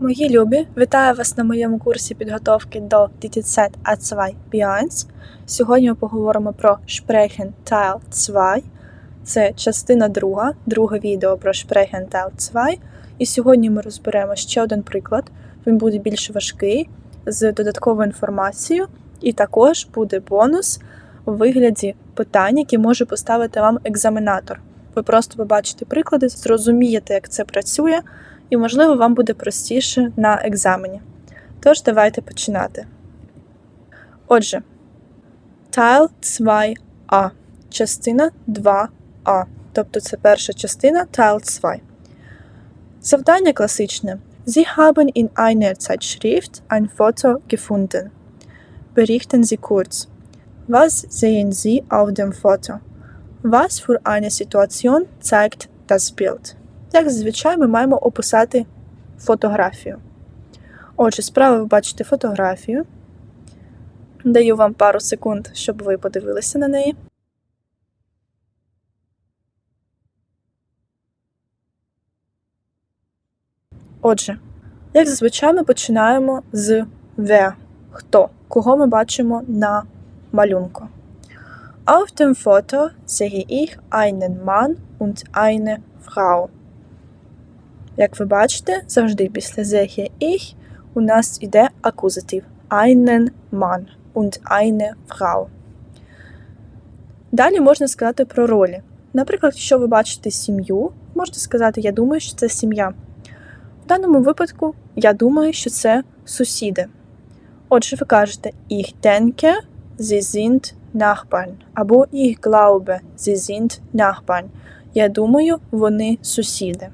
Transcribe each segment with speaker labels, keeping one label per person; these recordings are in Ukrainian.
Speaker 1: Мої любі, вітаю вас на моєму курсі підготовки до DTZ A2 B1. Сьогодні ми поговоримо про Sprechen Teil 2. Це частина друга, друге відео про Sprechen Teil 2. І сьогодні ми розберемо ще один приклад. Він буде більш важкий з додатковою інформацією, і також буде бонус у вигляді питань, які може поставити вам екзаменатор. Ви просто побачите приклади, зрозумієте, як це працює і, можливо, вам буде простіше на екзамені. Тож, давайте починати. Отже, Teil 2a, частина 2а. Тобто це перша частина Teil 2. Завдання класичне. Sie haben in einer Zeitschrift ein Foto gefunden. Berichten Sie kurz. Was sehen Sie auf dem Foto? Was für eine Situation zeigt das Bild? Як зазвичай ми маємо описати фотографію. Отже, справа ви бачите фотографію. Даю вам пару секунд, щоб ви подивилися на неї. Отже, як зазвичай ми починаємо з wer. Хто? Кого ми бачимо на малюнку. Auf dem Foto sehe ich einen Mann und eine Frau. Як ви бачите, завжди після sehe ich у нас іде акузатив einen Mann und eine Frau. Далі можна сказати про ролі. Наприклад, якщо ви бачите сім'ю, можете сказати Я думаю, що це сім'я. В даному випадку я думаю, що це сусіди. Отже, ви кажете Ich denke, sie sind Nachbarn. Або Ich glaube, sie sind Nachbarn. Я думаю, вони сусіди.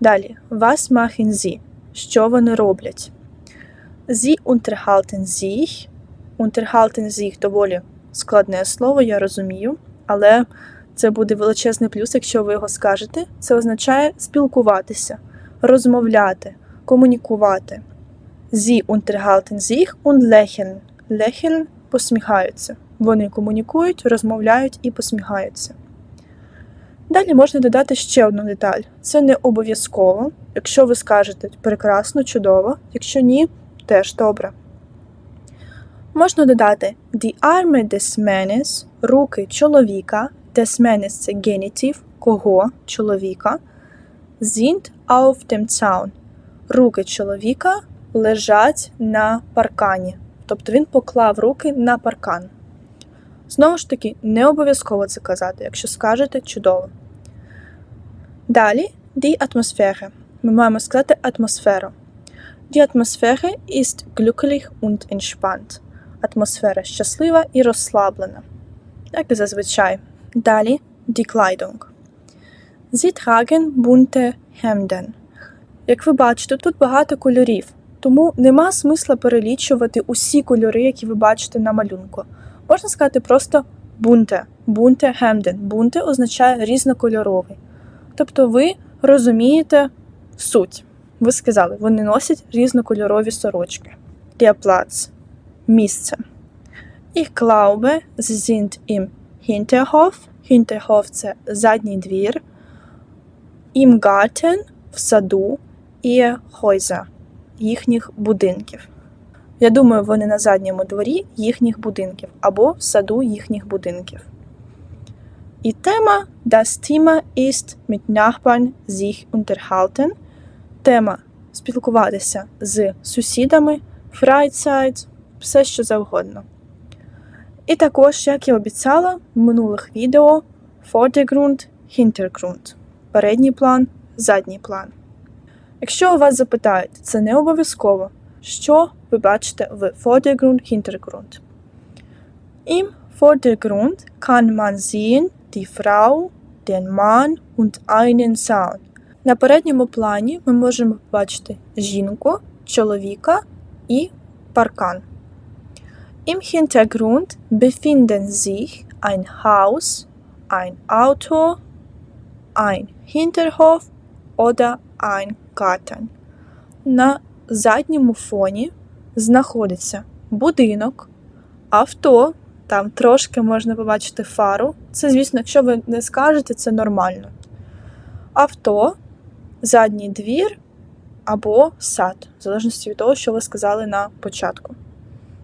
Speaker 1: Далі, was machen sie? Що вони роблять? Sie unterhalten sich. Unterhalten sich доволі складне слово, я розумію, але це буде величезний плюс, якщо ви його скажете. Це означає спілкуватися, розмовляти, комунікувати. Sie unterhalten sich und lächeln. Lächeln – посміхаються. Вони комунікують, розмовляють і посміхаються. Далі можна додати ще одну деталь. Це не обов'язково. Якщо ви скажете прекрасно, чудово, якщо ні, теж добре. Можна додати die Arme des руки чоловіка, des це генітив, кого чоловіка, sind auf dem Zaun. Руки чоловіка лежать на паркані. Тобто він поклав руки на паркан. Знову ж таки, не обов'язково це казати, якщо скажете чудово. Далі die Atmosphäre. Ми маємо сказати атмосферу. Die Atmosphäre ist glücklich und entspannt. Атмосфера щаслива і розслаблена. Як і зазвичай. Далі die Kleidung. Sie tragen bunte Hemden. Як ви бачите, тут багато кольорів, тому нема смисла перелічувати усі кольори, які ви бачите на малюнку. Можна сказати просто бунте, бунте хемден. Бунте означає різнокольоровий. Тобто ви розумієте суть. Ви сказали, вони носять різнокольорові сорочки. Der Platz – місце. Ich glaube, sie sind im Hinterhof. Hinterhof – це задній двір. Im Garten – в саду. Ihr Häuser – їхніх будинків. Я думаю, вони на задньому дворі їхніх будинків або в саду їхніх будинків. І тема Das Thema ist mit Nachbarn sich unterhalten. Тема спілкуватися з сусідами, Freizeit, все що завгодно. І також, як я обіцяла в минулих відео, Vordergrund, Hintergrund. Передній план, задній план. Якщо у вас запитають, це не обов'язково, що ви бачите в Vordergrund, Hintergrund. Im Vordergrund kann man sehen die Frau, den Mann und einen Zaun. На передньому плані ми можемо побачити жінку, чоловіка і паркан. Im Hintergrund befinden sich ein Haus, ein Auto, ein Hinterhof oder ein Garten. На задньому фоні знаходиться будинок, авто, там трошки можна побачити фару. Це, звісно, якщо ви не скажете, це нормально. Авто, задній двір, або сад, в залежності від того, що ви сказали на початку.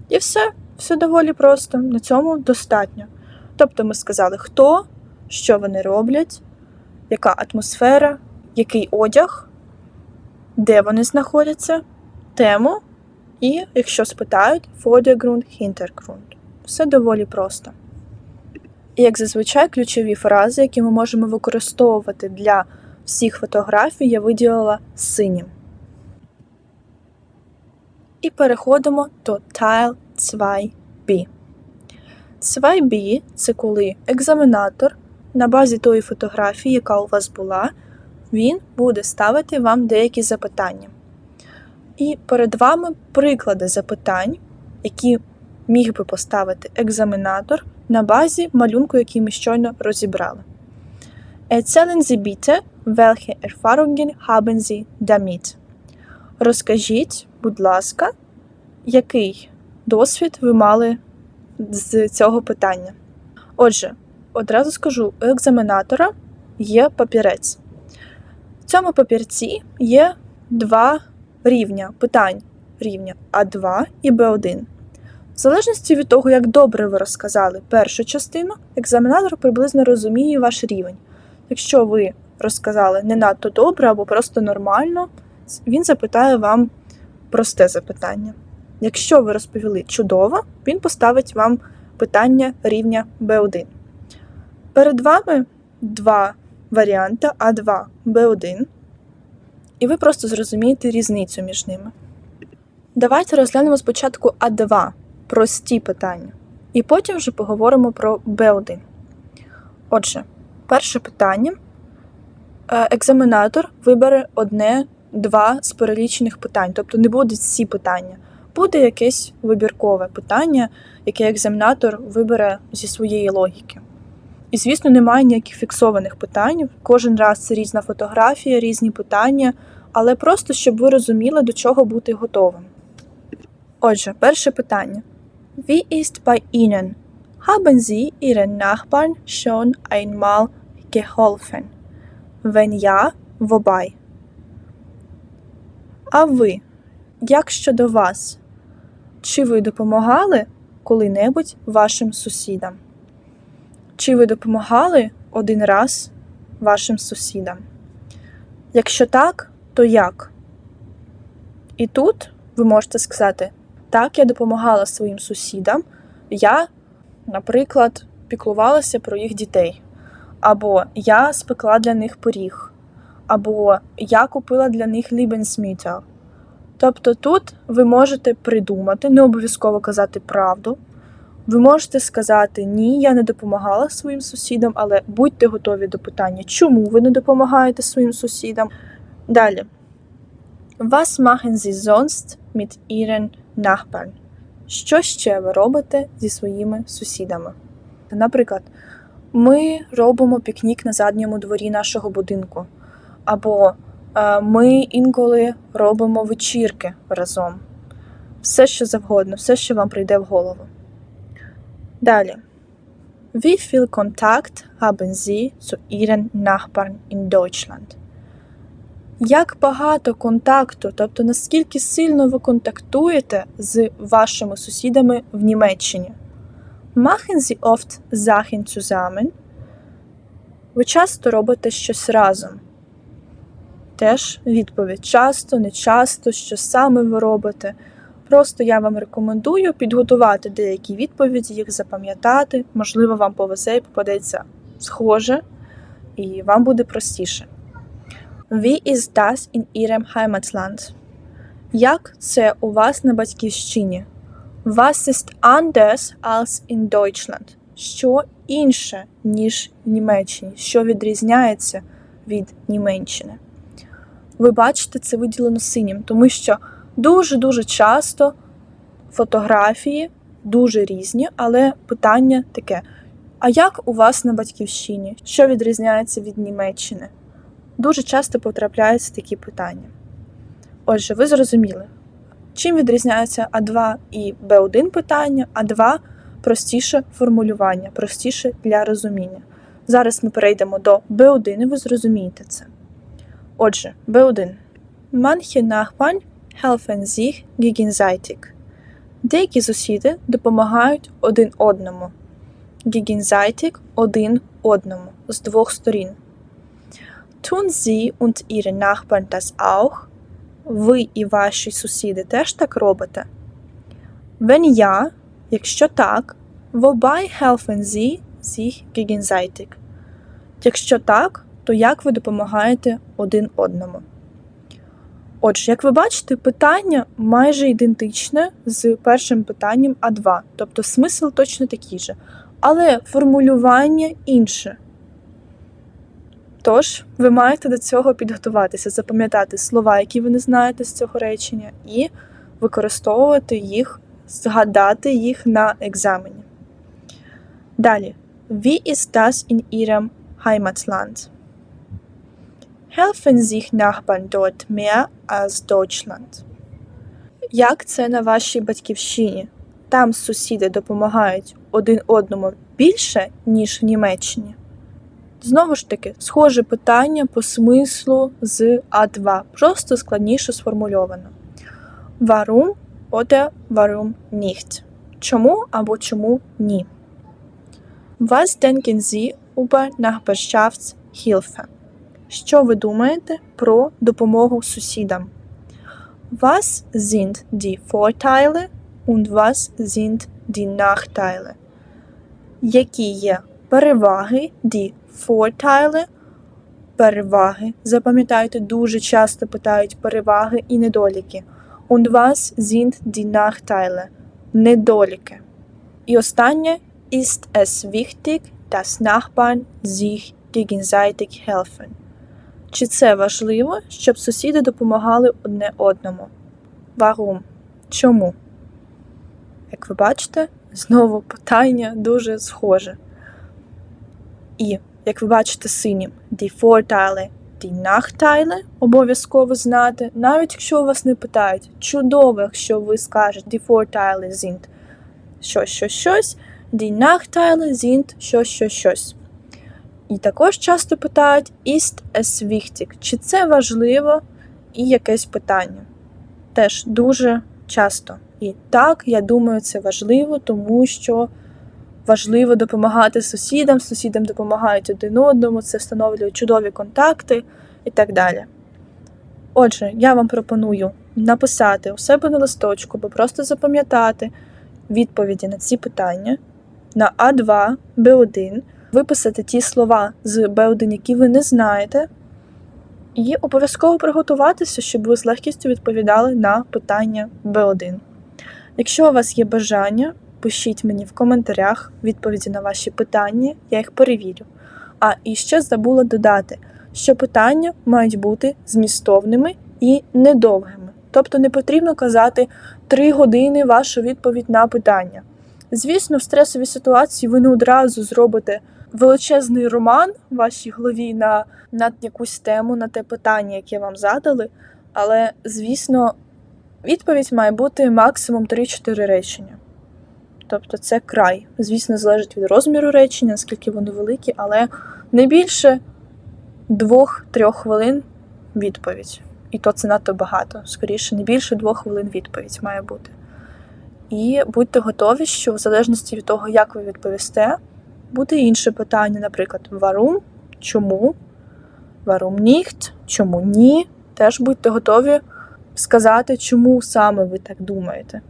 Speaker 1: І все, все доволі просто. На цьому достатньо. Тобто ми сказали, хто, що вони роблять, яка атмосфера, який одяг, де вони знаходяться, тему і, якщо спитають, Vordergrund, Hintergrund. Все доволі просто. І як зазвичай, ключові фрази, які ми можемо використовувати для всіх фотографій, я виділила синім. І переходимо до Tile 2b. 2b – це коли екзаменатор на базі тої фотографії, яка у вас була, він буде ставити вам деякі запитання. І перед вами приклади запитань, які міг би поставити екзаменатор на базі малюнку, який ми щойно розібрали. Erzählen Sie bitte, welche Erfahrungen haben Sie damit? Розкажіть, будь ласка, який досвід ви мали з цього питання. Отже, одразу скажу, у екзаменатора є папірець. В цьому папірці є два рівня питань рівня А2 і Б1. В залежності від того, як добре ви розказали першу частину, екзаменатор приблизно розуміє ваш рівень. Якщо ви розказали не надто добре або просто нормально, він запитає вам просте запитання. Якщо ви розповіли чудово, він поставить вам питання рівня B1. Перед вами два варіанти А2, Б1, і ви просто зрозумієте різницю між ними. Давайте розглянемо спочатку А2 прості питання, і потім вже поговоримо про Б1. Отже, перше питання. Е, Екзаменатор вибере одне, два з перелічених питань, тобто не будуть всі питання. Буде якесь вибіркове питання, яке екзаменатор вибере зі своєї логіки. І, звісно, немає ніяких фіксованих питань. Кожен раз це різна фотографія, різні питання, але просто щоб ви розуміли, до чого бути готовим. Отже, перше питання. Wie ist bei Ihnen? Haben Sie Ihren Nachbarn schon einmal geholfen? Wenn ja, wobei? А ви? Як щодо вас? Чи ви допомагали коли-небудь вашим сусідам? Чи ви допомагали один раз вашим сусідам? Якщо так, то як? І тут ви можете сказати: так, я допомагала своїм сусідам. Я, наприклад, піклувалася про їх дітей. Або я спекла для них пиріг, або я купила для них Lebensmittel. Тобто тут ви можете придумати, не обов'язково казати правду. Ви можете сказати ні, я не допомагала своїм сусідам, але будьте готові до питання, чому ви не допомагаєте своїм сусідам. Далі. Was machen Sie sonst mit Ihren Nachbarn? Що ще ви робите зі своїми сусідами? Наприклад, ми робимо пікнік на задньому дворі нашого будинку, або е, ми інколи робимо вечірки разом. Все, що завгодно, все, що вам прийде в голову. Далі. Wie viel Kontakt haben Sie zu Ihren Nachbarn in Deutschland? Як багато контакту, тобто наскільки сильно ви контактуєте з вашими сусідами в Німеччині? Machen Sie oft Sachen zusammen? Ви часто робите щось разом? Теж відповідь часто, не часто, що саме ви робите. Просто я вам рекомендую підготувати деякі відповіді, їх запам'ятати. Можливо, вам повезе і попадеться схоже, і вам буде простіше. Wie ist das in Ihrem Heimatland? Як це у вас на батьківщині? Was ist anders als in Deutschland? Що інше, ніж в Німеччині? Що відрізняється від Німеччини? Ви бачите, це виділено синім, тому що дуже-дуже часто фотографії дуже різні, але питання таке: а як у вас на батьківщині? Що відрізняється від Німеччини? Дуже часто потрапляються такі питання. Отже, ви зрозуміли, чим відрізняються А2 і Б1 питання, А2 простіше формулювання, простіше для розуміння. Зараз ми перейдемо до Б1 і ви зрозумієте це. Отже, Б1. Manche Nachbarn helfen gegenseitig. Деякі сусіди допомагають один одному. Gegenseitig – один одному з двох сторін. Tun Sie und Ihre Nachbarn das auch? Ви і ваші сусіди теж так робите? Wenn ja, якщо так, wobei helfen Sie sich gegenseitig? Якщо так, то як ви допомагаєте один одному? Отже, як ви бачите, питання майже ідентичне з першим питанням А2, тобто смисл точно такий же, але формулювання інше. Тож, ви маєте до цього підготуватися, запам'ятати слова, які ви не знаєте з цього речення, і використовувати їх, згадати їх на екзамені. Далі. Wie ist das in Ihrem Heimatland? Helfen sich Nachbarn dort mehr als Deutschland? Як це на вашій батьківщині? Там сусіди допомагають один одному більше, ніж в Німеччині? Знову ж таки, схоже питання по смислу з А2, просто складніше сформульовано. Warum oder warum nicht? Чому або чому ні? Was denken Sie über Nachbarschaftshilfe? Що ви думаєте про допомогу сусідам? Was sind die Vorteile und was sind die Nachteile? Які є переваги, die Vorteile, переваги. Запам'ятайте, дуже часто питають переваги і недоліки. Und was sind die Nachteile? Недоліки. І останнє ist es wichtig, dass Nachbarn sich gegenseitig helfen. Чи це важливо, щоб сусіди допомагали одне одному? Warum? Чому? Як ви бачите, знову питання дуже схоже. І, як ви бачите, синім die Vorteile, die Nachteile обов'язково знати, навіть якщо вас не питають. Чудово, якщо ви скажете die Vorteile sind щось, щось, щось, die Nachteile sind щось, щось, щось. І також часто питають ist es wichtig, чи це важливо і якесь питання. Теж дуже часто. І так, я думаю, це важливо, тому що важливо допомагати сусідам, сусідам допомагають один одному, це встановлює чудові контакти і так далі. Отже, я вам пропоную написати у себе на листочку, або просто запам'ятати відповіді на ці питання на А2, Б1, виписати ті слова з Б1, які ви не знаєте, і обов'язково приготуватися, щоб ви з легкістю відповідали на питання Б1. Якщо у вас є бажання, пишіть мені в коментарях відповіді на ваші питання, я їх перевірю. А і ще забула додати, що питання мають бути змістовними і недовгими. Тобто не потрібно казати 3 години вашу відповідь на питання. Звісно, в стресовій ситуації ви не одразу зробите величезний роман в вашій голові на, на якусь тему, на те питання, яке вам задали. Але, звісно, відповідь має бути максимум 3-4 речення. Тобто це край. Звісно, залежить від розміру речення, наскільки вони великі, але не більше 2-3 хвилин відповідь. І то це надто багато. Скоріше, не більше 2 хвилин відповідь має бути. І будьте готові, що в залежності від того, як ви відповісте, буде інше питання, наприклад, варум, чому, варум ніхт, чому ні. Теж будьте готові сказати, чому саме ви так думаєте.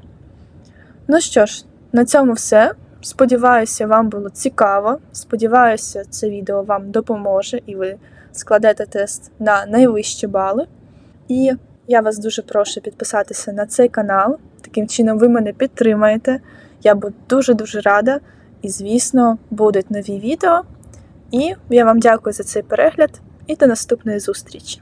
Speaker 1: Ну що ж, на цьому все. Сподіваюся, вам було цікаво. Сподіваюся, це відео вам допоможе і ви складете тест на найвищі бали. І я вас дуже прошу підписатися на цей канал. Таким чином, ви мене підтримаєте. Я буду дуже-дуже рада. І, звісно, будуть нові відео. І я вам дякую за цей перегляд і до наступної зустрічі!